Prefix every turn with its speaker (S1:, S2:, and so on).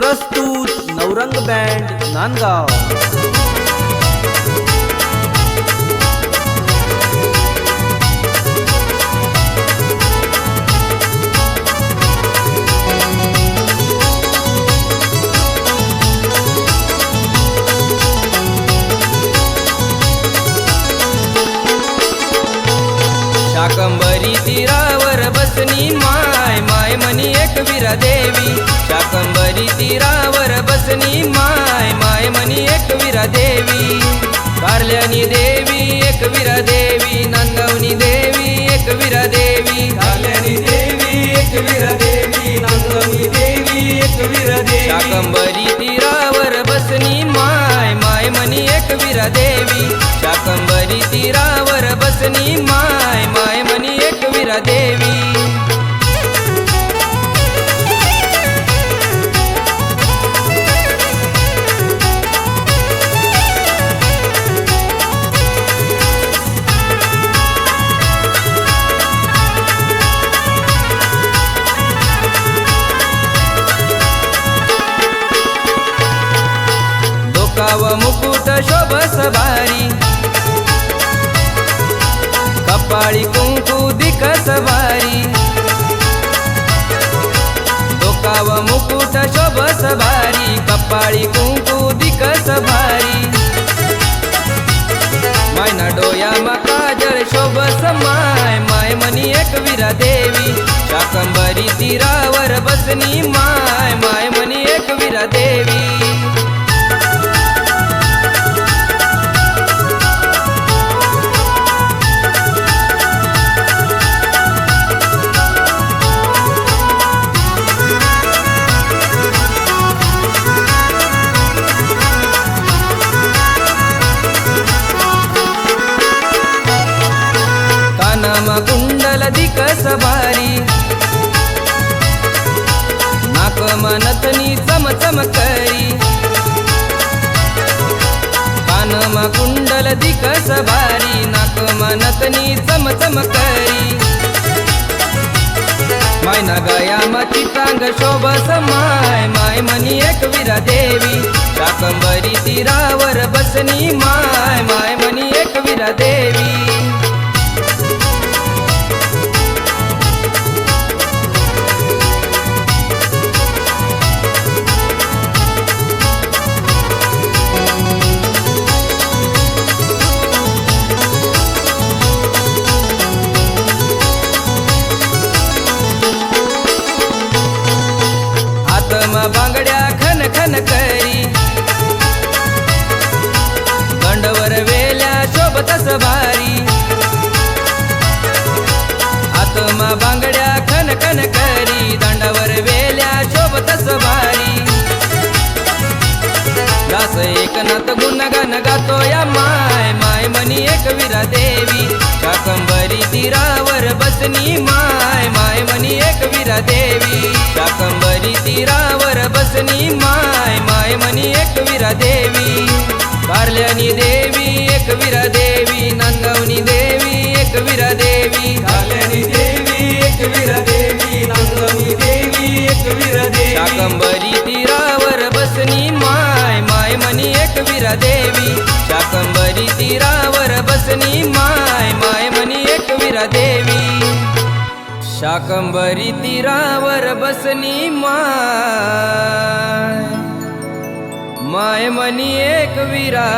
S1: प्रस्तुत नवरंग बँड नांदगाव.
S2: शाकंबरी तीरावर बसनी माय माय मनी एक विरा देवी. कारल्यानी देवी एक विरा देवी नांदवनी देवी एक विरा देवी कारल्यानी देवी एक विरा देवी नांदवनी देवी एक विरा देवी शाकंबरी तीरावर बसनी माय माय मनी एक विरा देवी शाकंबरी तीरावर बसनी माय डोकाव मुकुट शोभस भारी कपाळी कुंकू दिकस भारी डोकाव मुकुट शोभस भारी कपाळी कुंकू दिकस भारी मायना डोया मा काजळ शोभस माय माय मनी एक विरा देवी शाकंबरी तीरावर बसनी माय. माय मनी एक विरा देवी कस भारी नाकमा नथनी चमचम करी. कानमा कुंडल दिकस भारी नाकमा नथनी चमचम करी. मायना मती तांग शोभ समाय. माय मनी एक विरा देवी. शाकंबरी तीरावर बसनी माय. माय मनी एक विरा देवी. बांगड्या करी. दंडवर वेल्या शोभतस भारी आत्मा बांगड्या खन खन करी. दंडावर वेल्या शोभतस भारी दास एकनाथ गुणगान गातो या माय. माय मनी एक विरा देवी कासंबरी तीरावर बसनी माय. नी माय माय मनी एक विरा देवी. कारल्यानी देवी एक विरा देवी. शाकंबरी तीरावर बसनी माय. माय मनी एक विरा